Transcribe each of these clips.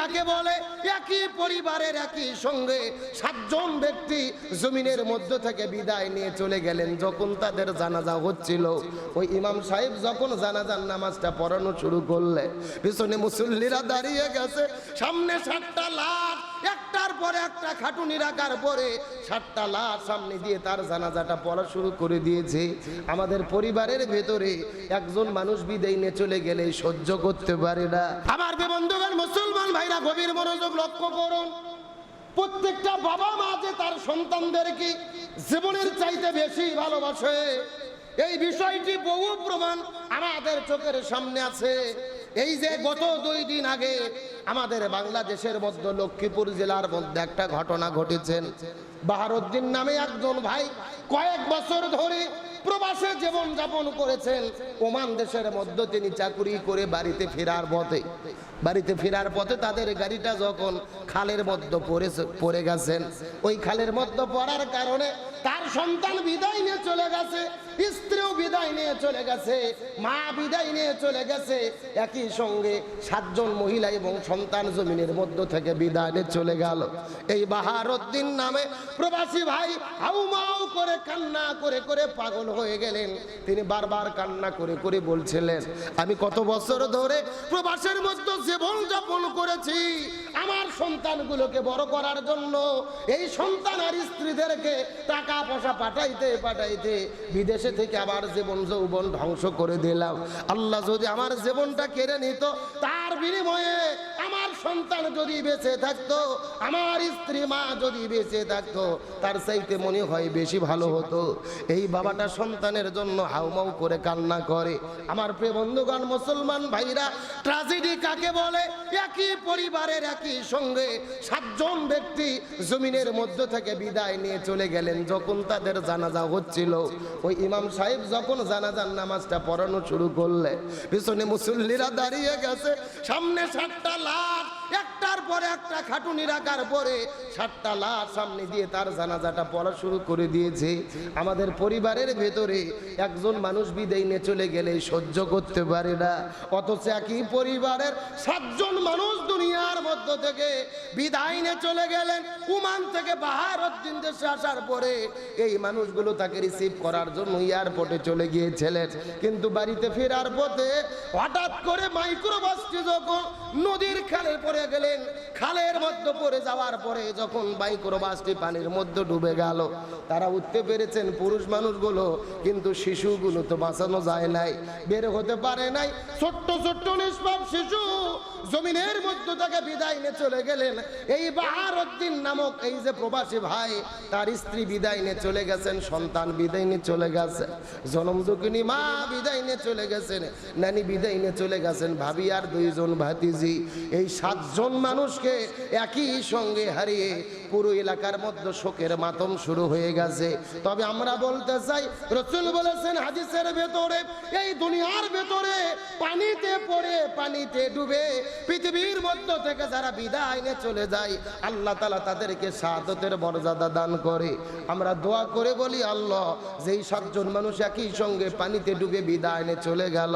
কাকে বলে, একই পরিবারের একই সঙ্গে সাতজন ব্যক্তি জমিনের মধ্য থেকে বিদায় নিয়ে চলে গেলেন, যখন তাদের জানাজা হচ্ছিল। ওই ইমাম সাহেব যখন জানাজার নামাজটা পড়ানো শুরু করলে, পিছনে মুসল্লিরা দাঁড়িয়ে গেছে, সামনে সাতটা লাখ একটার পরে একটা খাটুনি রাখার পরে সাতটা লাখ সামনে দিয়ে তার জানাজাটা পড়া শুরু করে দিয়েছে। আমাদের পরিবারের ভেতরে একজন মানুষ বিদায় চলে গেলে সহ্য করতে পারে না। আমার বন্ধুগণ, মুসলমান ভাইরা, গভীর মনোযোগ লক্ষ্য করুন। প্রত্যেকটা বাবা মা যে তার সন্তানদেরকে জীবনের চাইতে বেশি ভালোবাসে এই বিষয়টি বহু প্রমাণ আমাদের চোখের সামনে আছে। এই যে গত দুই দিন আগে আমাদের বাংলাদেশের মধ্যে লক্ষ্মীপুর জেলার মধ্যে একটা ঘটনা ঘটেছেন বাহারুদ্দিন নামে একজন ভাই কয়েক বছর ধরে প্রবাসে জীবন যাপন করেছেন। ওমান দেশের মধ্যে তিনি চাকুরি করে বাড়িতে ফেরার পথে। বাড়িতে ফেরার পথে তাদের গাড়িটা যখন খালের মধ্যে পড়ে পড়ে গেছেন, ওই খালের মধ্যে পড়ার কারণে তার সন্তান বিদায় নিয়ে চলে গেছে, স্ত্রীও বিদায় নিয়ে চলে গেছে, মা বিদায় নিয়ে চলে গেছে। একই সঙ্গে সাতজন মহিলা এবং সন্তান জমিনের মধ্য থেকে বিদায় নিয়ে চলে গেল। এই বাহারুদ্দিন নামে প্রবাসী ভাই হাউমাউ করে কান্না করে করে পাগল হয়ে গেলেন। তিনি বারবার কান্না করে করে বলছিলেন, আমি কত বছর ধরে প্রবাসের মধ্যে জীবন যাপন করেছি। আমার সন্তানগুলোকে বড় করার জন্য এই সন্তান আর স্ত্রীদেরকে টাকা পয়সা পাঠাইতে পাঠাইতে বিদেশে থেকে আবার জীবন যৌবন ধ্বংস করে দিলাম। আল্লাহ যদি আমার জীবনটা কেড়ে নিত, তার বিনিময়ে আমার সন্তান যদি বেঁচে থাকতো, আমার স্ত্রী মা যদি বেঁচে থাকতো, তার চাইতে মনে হয় বেশি ভালো হতো। এই বাবাটা সন্তানের জন্য হাউমাউ করে কান্না করে। আমার প্রিয় বন্ধুগণ, মুসলমান ভাইরা ট্রাজেডি কাকে বলে? একই পরিবারের একই সঙ্গে সাতজন ব্যক্তি জমিনের মধ্য থেকে বিদায় নিয়ে চলে গেলেন যখন তাদের জানাজা হচ্ছিল। ওই ইমাম সাহেব যখন জানাজার নামাজটা পড়ানো শুরু করলে পিছনে মুসল্লিরা দাঁড়িয়ে গেছে, সামনে সাতটা লাখ একটার পরে একটা খাটুনি রাখার পরে সাতটা লাখ সামনে দিয়ে তার জানাজাটা পড়া শুরু করে দিয়েছে। আমাদের পরিবারের ভেতরে একজন মানুষ বিদায় চলে গেলে সহ্য করতে পারে না। অথচ একই পরিবারের সাতজন মানুষ দুনিয়ার মধ্য থেকে বিদায় চলে গেলেন। উমান থেকে বাহারুদ্দিন দেশে আসার পরে এই মানুষগুলো তাকে রিসিভ করার জন্য এয়ারপোর্টে চলে গিয়েছিলেন। কিন্তু বাড়িতে ফেরার পথে হঠাৎ করে মাইক্রোবাসটি যখন নদীর খালে পড়ে গেলেন খালের মধ্যে পড়ে যাওয়ার পরে যখন মাইক্রোবাসটি পানির মধ্যে ডুবে গেল, তারা উঠতে পেরেছেন পুরুষ মানুষগুলো, কিন্তু শিশুগুলো তো বাঁচানো যায় নাই, বের হতে পারে নাই। ছোট্ট ছোট্ট নিষ্পাপ শিশু জমিনের মধ্য থেকে বিদায় নিয়ে চলে গেলেন। এই বাহারুদ্দিন নামক এই যে প্রবাসী ভাই, তার স্ত্রী বিদায় নিয়ে চলে গেছেন, সন্তান বিদায় নিয়ে চলে গেছে, জনম দুঃখিনী মা বিদায় নিয়ে চলে গেছেন, নানি বিদায় নিয়ে চলে গেছেন, ভাবি আর দুইজন ভাতিজি। এই সাতজন মানুষকে একই সঙ্গে হারিয়ে পুরো এলাকার মধ্যে শোকের মাতম শুরু হয়ে গেছে। তবে আমরা বলতে চাই, রসুল বলেছেন হাদিসের ভেতরে, এই দুনিয়ার ভেতরে পানিতে পড়ে, পানিতে ডুবে পৃথিবীর মধ্য থেকে যারা বিদায় নিয়ে চলে যায়, আল্লাহ তালা তাদেরকে সাদতের মর্যাদা দান করে। আমরা দোয়া করে বলি, আল্লাহ, যেই সাতজন মানুষ একই সঙ্গে পানিতে ডুবে বিদায় নিয়ে চলে গেল,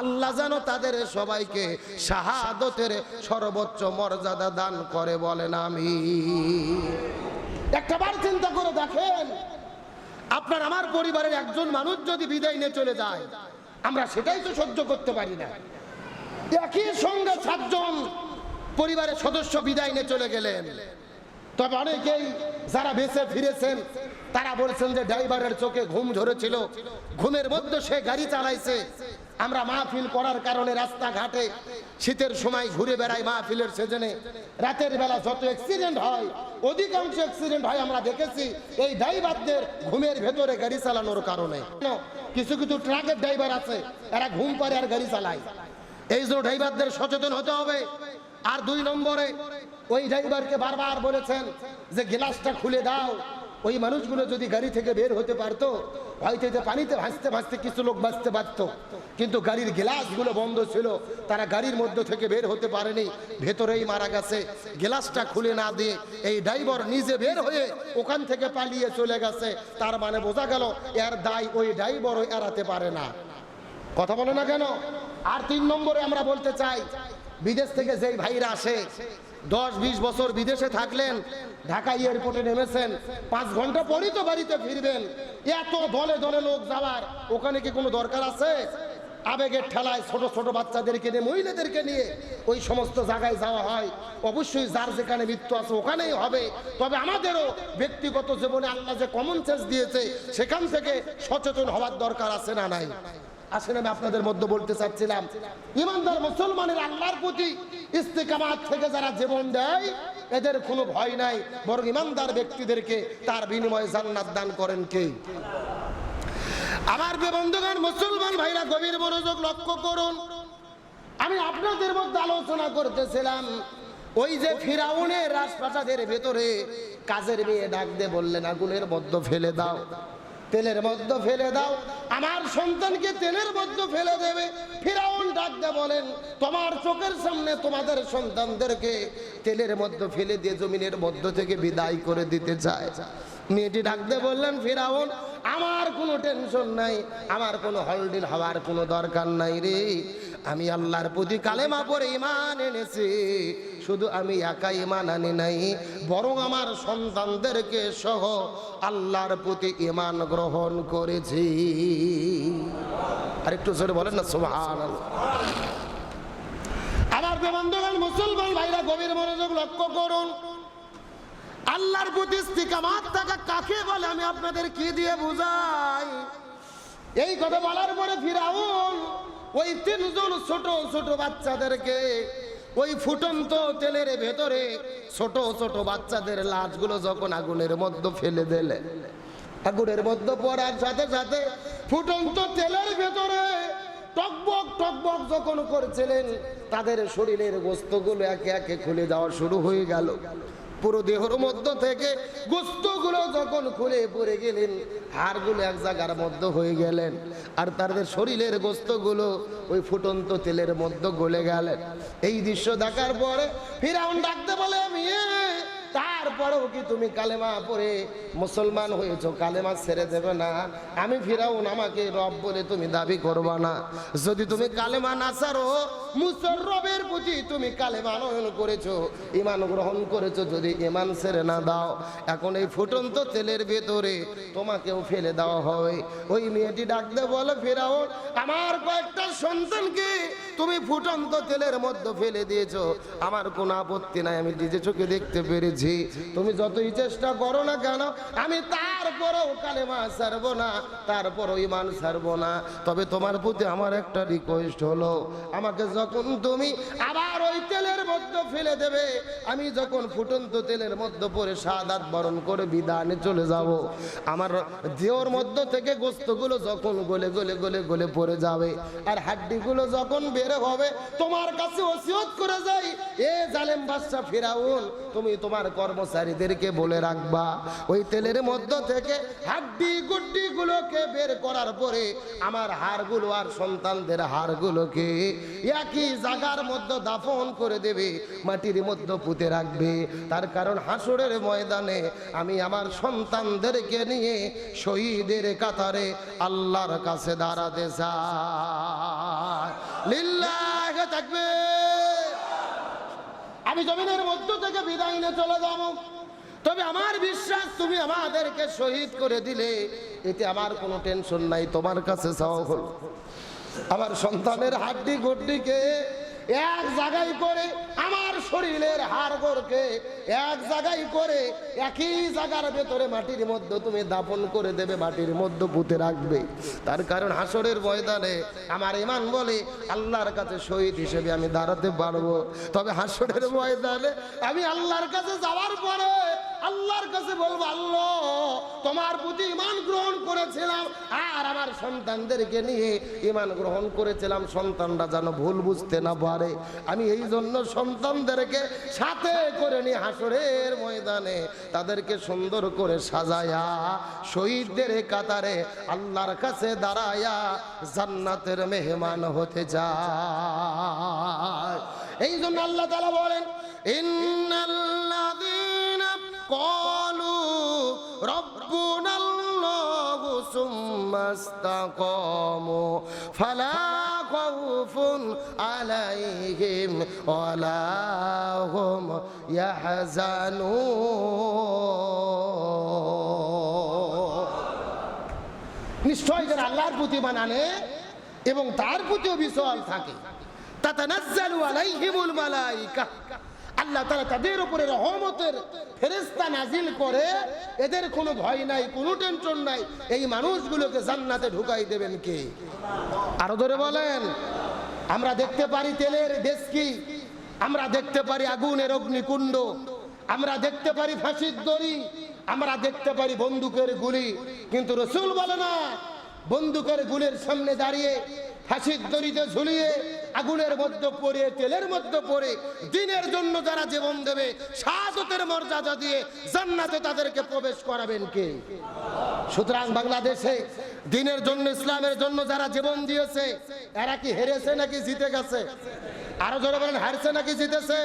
আল্লাহ যেন তাদের সবাইকে শাহাদতের সর্বোচ্চ মর্যাদা দান করে বলেন আমি একটাবার চিন্তা করে দেখেন, আপনার, আমার পরিবারের একজন মানুষ যদি বিদায় নিয়ে চলে যায় আমরা সেটাই তো সহ্য করতে পারি না। একই সঙ্গে সাতজন পরিবারের সদস্য বিদায় নিয়ে চলে গেলেন। তবে অনেকেই যারা বেঁচে ফিরেছেন, তারা বলছেন যে ড্রাইভারের চোখে ঘুম ধরেছিল ঘুমের মধ্যে সে গাড়ি চালাইছে। আমরা মাহফিল করার কারণে রাস্তাঘাটে শীতের সময় ঘুরে বেড়াই মাহফিলের সেজনে। রাতের বেলা যত অ্যাক্সিডেন্ট হয়, অধিকাংশ অ্যাক্সিডেন্ট হয় আমরা দেখেছি এই ড্রাইভারদের ঘুমের ভেতরে গাড়ি চালানোর কারণে। কিছু কিছু ট্রাকের ড্রাইভার আছে, এরা ঘুম পারে আর গাড়ি চালায়। এই জন্য ড্রাইভারদের সচেতন হতে হবে। আর দুই নম্বরে, ওই ড্রাইভারকে বারবার বলেছেন যে গ্লাসটা খুলে দাও। ওই মানুষগুলো যদি গাড়ি থেকে বের হতে পারতো, হয়তো যে পানিতে ভাসতে ভাসতে কিছু লোক বাঁচতে পারত। কিন্তু গাড়ির গ্লাসগুলো বন্ধ ছিল, তারা গাড়ির মধ্যে থেকে বের হতে পারেনি, ভেতরেই মারা গেছে। গ্লাসটা খুলে না দিয়ে এই ড্রাইভার নিজে বের হয়ে ওখান থেকে পালিয়ে চলে গেছে। তার মানে বোঝা গেল, এর দায় ওই ড্রাইভারও এড়াতে পারে না। কথা বলে না কেন? আর তিন নম্বরে আমরা বলতে চাই, বিদেশ থেকে যেই ভাইরা আসে, দশ বিশ বছর বিদেশে থাকলেন, ঢাকা এয়ারপোর্টে নেমেছেন, পাঁচ ঘণ্টা পরই তো বাড়িতে ফিরবেন, এত দলে দলে লোক যাওয়ার, ওখানে কি কোনো দরকার আছে? আবেগের ঠেলায় ছোট ছোট বাচ্চাদেরকে নিয়ে, মহিলাদেরকে নিয়ে ওই সমস্ত জায়গায় যাওয়া হয়। অবশ্যই যার যেখানে মৃত্যু আছে ওখানেই হবে। তবে আমাদেরও ব্যক্তিগত জীবনে আল্লাহ যে কমন সেন্স দিয়েছে, সেখান থেকে সচেতন হওয়ার দরকার আছে না নাই? আসেন, আমি আপনাদের মধ্যে বলতে চাচ্ছিলাম, ইমানদার মুসলমানের আল্লাহর প্রতি ইস্তেকামাত থেকে যারা জীবন দেয়, এদের কোনো ভয় নাই, বরং ইমানদার ব্যক্তিদেরকে তার বিনিময়ে জান্নাত দান করেন কে? আমার বন্ধুগণ, মুসলমান ভাইরা, গভীর মনোযোগ লক্ষ্য করুন। আমি আপনাদের মধ্যে আলোচনা করতেছিলাম, ওই যে ফিরাউনের রাজপ্রাসাদের ভেতরে কাজের মেয়ে ডাক দিয়ে বললেন, আগুনের মধ্যে ফেলে দাও। তেলের মধ্যে ফেলে দাও। আমার সন্তানকে তেলের মধ্যে ফেলে দেবে। ফিরাউন ডাকতে বলেন, তোমার চোখের সামনে তোমাদের সন্তানদেরকে তেলের মধ্যে ফেলে দিয়ে জমিনের মধ্য থেকে বিদায় করে দিতে চায়। মেয়েটি ডাকতে বললেন, ফিরাউন, আমার কোনো টেনশন নাই, আমার কোনো হলডিল হওয়ার কোনো দরকার নাই রে। আমি আল্লাহর প্রতি কালেমা পরে ইমান এনেছি। শুধু আমি একা ইমান আনি নাই, বরং আমার সন্তানদেরকে সহ আল্লাহর প্রতি ইমান গ্রহণ করেছি। আর একটু জোরে বলেন না সুবহান আমার বন্ধুগণ, মুসলমান ভাইরা, গভীর মনোযোগ লক্ষ্য করুন। আল্লাহর প্রতি ইস্তিকামাত থাকা কাকে বলে? আমি আপনাদের কি দিয়ে বুঝাই? এই কথা বলার পরে ফিরাউন ওই তিনজন ছোট ছোট বাচ্চাদেরকে, ওই ফুটন্ত তেলের ভেতরে ছোট ছোট বাচ্চাদের লাশগুলো যখন আগুনের মধ্যে ফেলে দিলে, আগুনের মধ্যে পড়ার সাথে সাথে ফুটন্ত তেলের ভেতরে টকবক টকবক যখন করছিলেন, তাদের শরীরের গোস্তগুলো একে একে খুলে যাওয়া শুরু হয়ে গেল। পুরো দেহর মধ্য থেকে গোস্তগুলো যখন খুলে পড়ে গেলেন, হাড়গুলো এক জায়গার মধ্যে হয়ে গেলেন, আর তাদের শরীরের গোস্তগুলো ওই ফুটন্ত তেলের মধ্যে গলে গেলেন। এই দৃশ্য দেখার পরে ফিরাউন ডাকতে বলে মেয়ে তারপরেও কি তুমি কালেমা পড়ে মুসলমান হয়েছো? কালেমা ছেড়ে দেবে না। আমি ফিরাউন, আমাকে রব বলে তুমি দাবি করবা না। যদি তুমি কালেমা না ছাড়ো মুসরবের প্রতি তুমি কালেমা নয়ন করেছ ইমান গ্রহণ করেছ, যদি ইমান ছেড়ে না দাও, এখন এই ফুটন্ত তেলের ভেতরে তোমাকেও ফেলে দেওয়া হবে। ওই মেয়েটি ডাকতে বলে, ফেরাউন, আমার কয়েকটা সন্তানকে তুমি ফুটন্ত তেলের মধ্যে ফেলে দিয়েছ। আমার কোনো আপত্তি নাই, আমি নিজে চোখে দেখতে পেরেছি। তুমি যতই চেষ্টা করো না কেন, আমি তারপরেও কালেমা ছাড়বো না, তারপরও ইমান ছাড়বো না। তবে তোমার প্রতি আমার একটা রিকোয়েস্ট হলো, আমাকে যখন তুমি আবার ওই তেলের মধ্যে ফেলে দেবে, আমি যখন ফুটন্ত তেলের মধ্যে পরে সাদাত বরণ করে বিদানে চলে যাব, আমার দেহর মধ্য থেকে গোস্তগুলো যখন গলে গলে গলে গলে পড়ে যাবে, আর হাড্ডিগুলো যখন বের হবে, তোমার কাছে ওসিয়ত করে যাই, এ জালেম বাদশা ফিরাউন, তুমি তোমার কর্মচারীদেরকে বলে রাখবা। ওই তেলের মধ্য থেকে হাড্ডি গুড্ডি গুলোকে বের করার পরে আমার হাড়গুলো আর সন্তানদের হাড়গুলোকে একই জায়গার মধ্যে দাফন করে দেবে, মাটির মধ্যে পুঁতে রাখবে। তার কারণ হাসুরের ময়দানে আমি আমার সন্তানদেরকে নিয়ে শহীদের কাতারে আল্লাহর কাছে দাঁড়াতে চাই। লিল্লাহ থাকবে আমি জমিনের মধ্য থেকে বিদায় নিয়ে চলে যাব। তবে আমার বিশ্বাস, তুমি আমাদেরকে শহীদ করে দিলে। এতে আমার কোনো টেনশন নাই, তোমার কাছে চাওয়া হলো। আমার সন্তানের হাড্ডি গড্ডিকে এক জায়গায় করে আমার শরীরের হাড় গোড়কে এক জায়গায় করে একই জায়গার ভেতরে মাটির মধ্যে তুমি দাপন করে দেবে, মাটির মধ্যে পুঁতে রাখবে। তার কারণ হাসরের ময়দানে আমার ইমান বলে আল্লাহর কাছে শহীদ হিসেবে আমি দাঁড়াতে পারব। তবে হাসরের ময়দানে আমি আল্লাহর কাছে যাওয়ার পরে আল্লাহর কাছে বলব, আল্লাহ, তোমার প্রতি ইমান গ্রহণ করেছিলাম, আর আমার সন্তানদেরকে নিয়ে ইমান গ্রহণ করেছিলাম। সন্তানরা যেন ভুল বুঝতে না পারে। আমি এই জন্য সন্তানদেরকে সাথে করে নি হাসরের ময়দানে তাদেরকে সুন্দর করে সাজায়া শহীদদের কাতারে আল্লাহর কাছে দাঁড়ায়া জান্নাতের মেহমান হতে যায় এই জন্য আল্লাহ তালা বলেন ইন্নাল্লাযীনা قالوا ربنا الله ثم استقاموا فلا خوف খাউফুন আলাইহিম ওয়ালা হুম ইয়াহজানুন নিশ্চয় যারা আল্লাহর প্রতি মানানে এবং তার প্রতিও বিশাল থাকে তাতানাজ্জালু আলাইহিমুল মালাইকা আল্লাহ তাআলা তাদের উপরে রহমতের ফেরেশতা নাজিল করে। এদের কোনো ভয় নাই, কোনো টেনশন নাই। এই মানুষগুলোকে জান্নাতে ঢুকাই দেবেন কে? আরও ধরে বলেন, আমরা দেখতে পারি তেলের ডেস্কি আমরা দেখতে পারি আগুনের অগ্নিকুণ্ড, আমরা দেখতে পারি ফাঁসির দড়ি, আমরা দেখতে পারি বন্দুকের গুলি। কিন্তু রসুল বলে না, বন্দুকের গুলির সামনে দাঁড়িয়ে ফাঁসির দড়িতে ঝুলিয়ে আগুনের মধ্যে পড়ে, তেলের মধ্যে পড়ে, দিনের জন্য যারা জীবন দেবে শাহাদতের মর্যাদা দিয়ে জান্নাতে তাদেরকে প্রবেশ করাবেন কে? সুতরাং বাংলাদেশে দিনের জন্য, ইসলামের জন্য যারা জীবন দিয়েছে, এরা কি হেরেছে নাকি জিতে গেছে? আরও জোরে বলেন, হারছে নাকি জিতেছে?